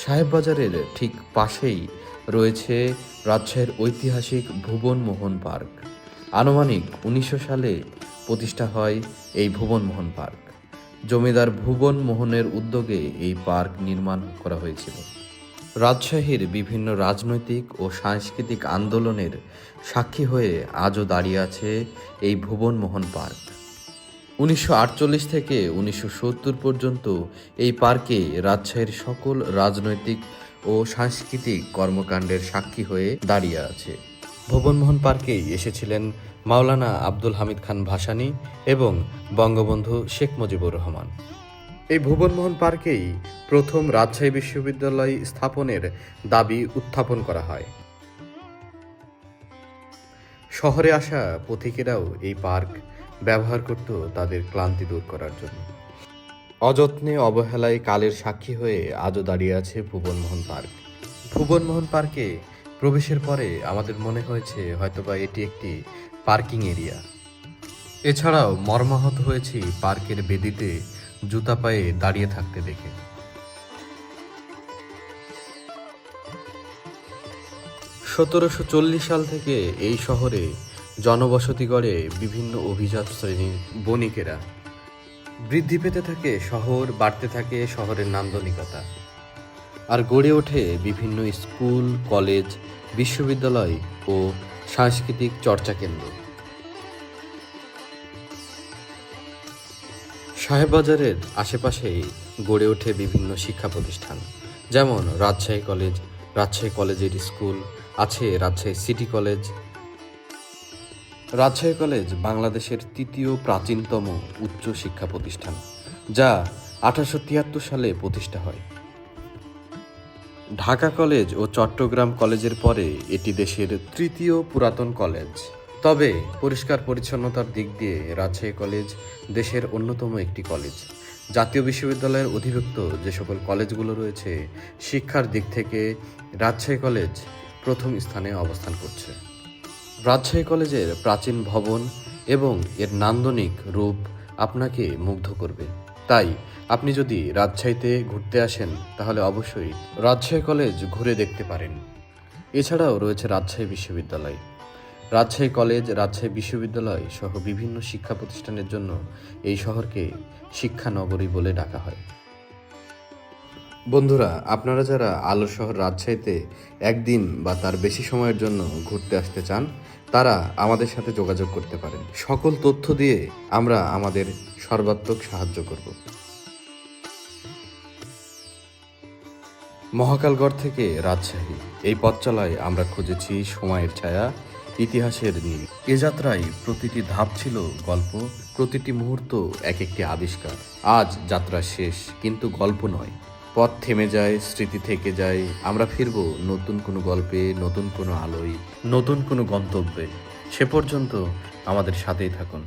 সাহেববাজারের ঠিক পাশেই রয়েছে রাজশাহীর ঐতিহাসিক ভুবন মোহন পার্ক। আনুমানিক উনিশশো সালে প্রতিষ্ঠা হয় এই ভুবন মোহন পার্ক। জমিদার ভুবন মোহনের উদ্যোগে এই পার্ক নির্মাণ করা হয়েছিল। রাজশাহীর বিভিন্ন রাজনৈতিক ও সাংস্কৃতিক আন্দোলনের সাক্ষী হয়ে আজও দাঁড়িয়ে আছে এই ভুবন মোহন পার্ক। উনিশশো আটচল্লিশ থেকে উনিশশো সত্তর পর্যন্ত এই পার্কে রাজশাহীর সকল রাজনৈতিক ও সাংস্কৃতিক কর্মকাণ্ডের সাক্ষী হয়ে দাঁড়িয়ে আছে। ভুবনমোহন পার্কেই এসেছিলেন মাওলানা আব্দুল হামিদ খান ভাসানী এবং বঙ্গবন্ধু শেখ মুজিবুর রহমান। এই ভুবনমোহন পার্কেই প্রথম রাজশাহী বিশ্ববিদ্যালয় স্থাপনের দাবি উত্থাপন করা হয়। শহরে আসা পথিকেরাও এই পার্ক ব্যবহার করত তাদের ক্লান্তি দূর করার জন্য। অযত্নে অবহেলায় কালের সাক্ষী হয়ে আজও দাঁড়িয়ে আছে ভুবনমোহন পার্ক। ভুবনমোহন পার্কে প্রবেশের পরে আমাদের মনে হয়েছে হয়তোবা এটি একটি পার্কিং এরিয়া। এছাড়াও মর্মাহত হয়েছি পার্কের বেদিতে জুতা পায়ে দাঁড়িয়ে থাকতে দেখে। সতেরোশো চল্লিশ সাল থেকে এই শহরে জনবসতি গড়ে বিভিন্ন অভিজাত শ্রেণির বণিকেরা। বৃদ্ধি পেতে থাকে শহর, বাড়তে থাকে শহরের নান্দনিকতা। আর গড়ে ওঠে বিভিন্ন স্কুল, কলেজ, বিশ্ববিদ্যালয় ও সাংস্কৃতিক চর্চা কেন্দ্র। সাহেববাজারের আশেপাশেই গড়ে ওঠে বিভিন্ন শিক্ষা প্রতিষ্ঠান। যেমন রাজশাহী কলেজ, রাজশাহী কলেজের স্কুল, আছে Rajshahi city college Rajshahi college বাংলাদেশের তৃতীয় প্রাচীনতম উচ্চ শিক্ষা প্রতিষ্ঠান, যা আঠারোশো তিয়াত্তর সালে প্রতিষ্ঠা হয়। ঢাকা কলেজ ও চট্টগ্রাম কলেজের পরে এটি দেশের তৃতীয় পুরাতন কলেজ। তবে পরিষ্কার পরিচ্ছন্নতার দিক দিয়ে রাজশাহী কলেজ দেশের অন্যতম একটি কলেজ। জাতীয় বিশ্ববিদ্যালয়ের অধিভুক্ত যে সকল কলেজগুলো রয়েছে, শিক্ষার দিক থেকে রাজশাহী কলেজ প্রথম স্থানে অবস্থান করছে। রাজশাহী কলেজের প্রাচীন ভবন এবং এর নান্দনিক রূপ আপনাকে মুগ্ধ করবে। তাই আপনি যদি রাজশাহীতে ঘুরতে আসেন, তাহলে অবশ্যই রাজশাহী কলেজ ঘুরে দেখতে পারেন। এছাড়াও রয়েছে রাজশাহী বিশ্ববিদ্যালয়। রাজশাহী কলেজ, রাজশাহী বিশ্ববিদ্যালয় সহ বিভিন্ন শিক্ষা প্রতিষ্ঠানের জন্য এই শহরকে শিক্ষানগরী বলে ডাকা হয়। বন্ধুরা, আপনারা যারা আলো শহর রাজশাহীতে একদিন বা তার বেশি সময়ের জন্য ঘুরতে আসতে চান, তারা আমাদের সাথে যোগাযোগ করতে পারেন। সকল তথ্য দিয়ে আমরা আমাদের সর্বাত্মক সাহায্য করব। মহাকালগড় থেকে রাজশাহী, এই পথ চলায় আমরা খুঁজেছি সময়ের ছায়া, ইতিহাসের নীল এ যাত্রায় প্রতিটি ধাপ ছিল গল্প, প্রতিটি মুহূর্ত এক একটি আবিষ্কার। আজ যাত্রা শেষ, কিন্তু গল্প নয়। পথ থেমে যায়, স্মৃতি থেকে যায়। আমরা ফিরব নতুন কোনো গল্পে, নতুন কোনো আলোয়, নতুন কোনো গন্তব্যে। সে পর্যন্ত আমাদের সাথেই থাকুন।